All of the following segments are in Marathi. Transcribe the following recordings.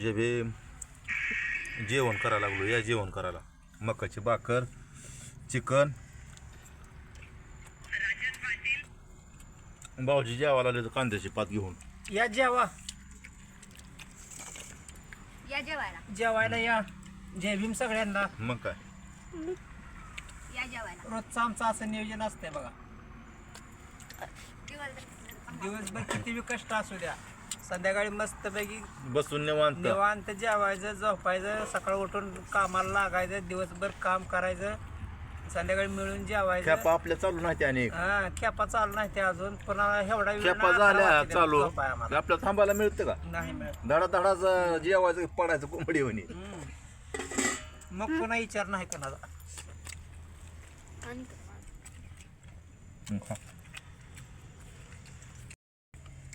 जे बी जेवण करायला लागलो या जेवण करायला. मकाची भाकर चिकन. भाऊजी जेवायला आले तर कांद्याची पात घेऊन. या जेवा. या जेवायला. जेवायला या. जय भीम सगळ्यांना. मग काय? या जेवायला. रोजचं आमचं असं नियोजन असतंय बघा. दिवसभर किती बी कष्ट असू द्या. संध्याकाळी मस्तपैकी बसून निवांत. निवांत जेवायचं झोपायचं सकाळ उठून कामाला लागायचं दिवसभर काम करायचं संध्याकाळी मिळून जेवायचं. खेपा आपल्या चालू नाही त्याने हा खेपा चालू नाही ते अजून. पुन्हा एवढा वेळ खेपा ना झाल्या चालू. आम्हाला. आपल्या थांबायला मिळतं का? नाही मिळत. धडा धडाच जेवायचं पडायचं कोंबडी होणी हम्म. मग पुन्हा विचार नाही कोणाचा.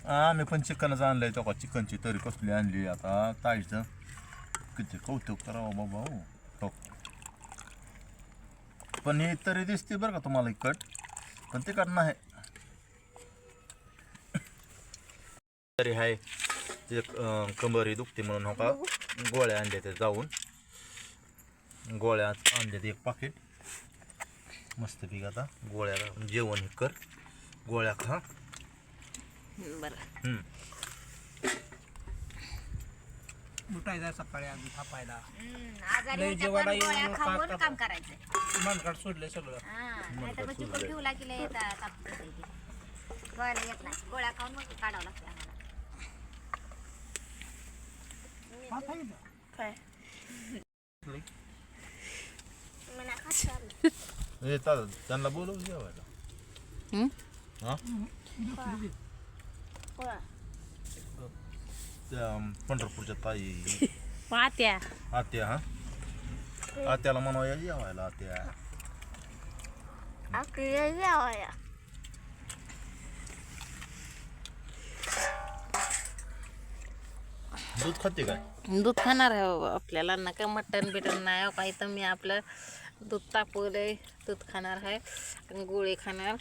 आम्ही पण चिकनच आणलंय तो का चिकनची तरी कसली आणली आता? ताईचं. किती कौतुक करावं बाबा हो. हो. पण ही तरी दिसते बरं का तुम्हाला कट पण ते कट नाही. तरी आहे ते कंबरी दुखते म्हणून हो का? गोळ्या आणले ते जाऊन. गोळ्या आणल्यात एक पाकिट पीक आता गोळ्या जेवण हे कर. गोळ्या खा. बरं. उठायचं सकाळी आधी थापायला. आजारी लय होत्या जेवायला पण गोळ्या येऊन खाऊन काय काम करायचं मनगड सोडले सगळं. हा नाहीतर मग चिकन ठेवला की लय येतात ताप येते ती. गोळ्याला येत नाही. गोळ्या खाऊन मग काढावं लागतं आम्हाला. काय? हे त्यांना बोलव जेवायला. हा? त्या पंढरपूरच्या ताई. पात्या आत्या. हा? आत्याला म्हणवा या जेवायला आत्या. आपल्याला जावया दूध खाते काय? दूध खाणार आहे बाबा आपल्याला नका मटण बिटन नाही हो काही तर मी आपलं दूध तापवलंय दूध खाणार आहे आणि गोळी खाणार.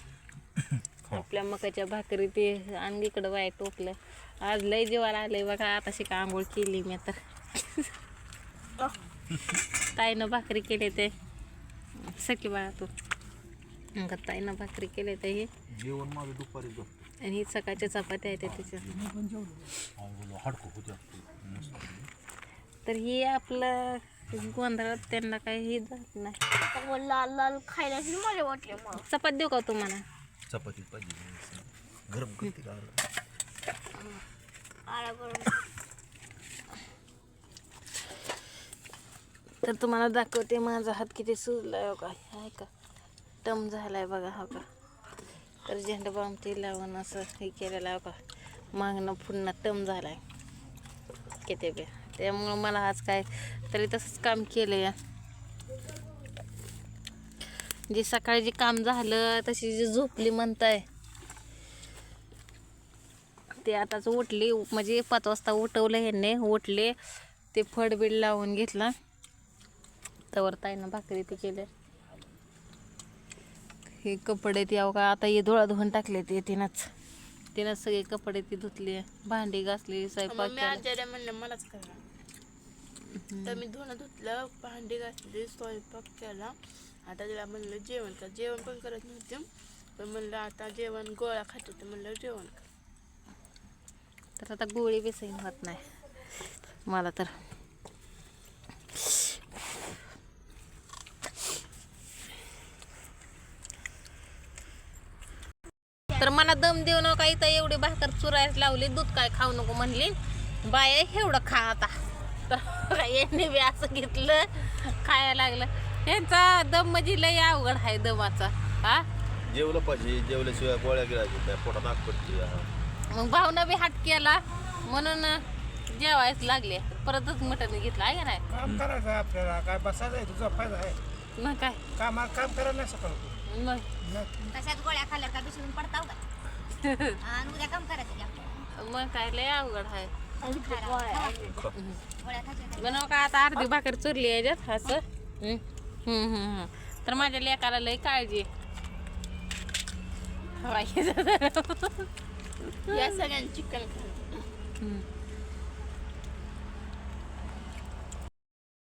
आपल्या मकाच्या भाकरी ते आणि इकडं वाय टोपलं आज लय जेवायला आलंय बघा आता शिका आंघोळ केली मी तर ताईनं भाकरी केले ते. सखी बाळा तू. मग ताईनं भाकरी केले ते हे. जेवण माझं दुपारी आणि ही सकाळच्या चपात्या आहेत त्याच्या. तर हे आपलं गोंधळात त्यांना काही हे जात नाही. लाल लाल खायला मजा वाटली मग. चपात देऊ का तुम्हाला? चपाती पाहिजे गरम करते का तर तुम्हाला दाखवते माझा हात किती सुजला हो का. आहे का टम झालाय बघा हो का. तर झेंडा बाम ते लावून असं हे केलेलं आहे हो का मागणं पुन्हा टम झालाय. किती बे. त्यामुळं मला आज काय तरी तसंच काम केलं या जे सकाळी जे काम झालं तशी जी झोपली म्हणताय ते आताच उठली. म्हणजे पाच वाजता उठवलं ह्यांनी. उठले ते फडबीड लावून घेतला. तवर ताईनं भाकरी ते केले हे कपडे ते अहो का आता हे धुळा धुवून टाकले ते तिनंच. तिनंच सगळे कपडे ती धुतले. भांडी घासली स्वयंपाक म्हणलं मलाच करा. तर मी धुणं धुतलं भांडी घासली स्वयंपाक केला. आता तिला म्हणलं जेवण कर. जेवण पण करत नव्हते. पण म्हणलं आता जेवण गोळ्या खात होते म्हणलं जेवण कर. तर आता गोळी बी होत नाही. मला तर. तर मला दम देऊ नका इथं एवढी भाकर चुरायला लावली दूध काय खाऊ नको म्हणली. बाय एवढं खा आता. तर यांनी बी असं घेतलं खायला लागलं. यांचा दम म्हणजे लय अवघड आहे दमाचा हा? जेवलं पाहिजे जेवल्याशिवाय गोळ्या गिळायच्या पोटात आग पडते मग भावना बी हाट केला म्हणून जेवायच लागले. परतच मटण घेतलं आहे का नाही? काम करायचं आहे आपल्याला काय बसायचं आहे तुझा फायदा आहे. मग काय? काम काम करायला नाही सकाळ मग? तशाच गोळ्या खाल्ल्या का दुसरून पडताव का आणि उद्या काम करायचं आपल्याला. मग काय लय अवघड आहे. गोळ्या खायच्या बनव का आता अर्धी भाकर चुरली आहे याच्यात असं. हम्म. तर माझ्या लेकाला लय काळजी. या सगळ्यांनी चिकन.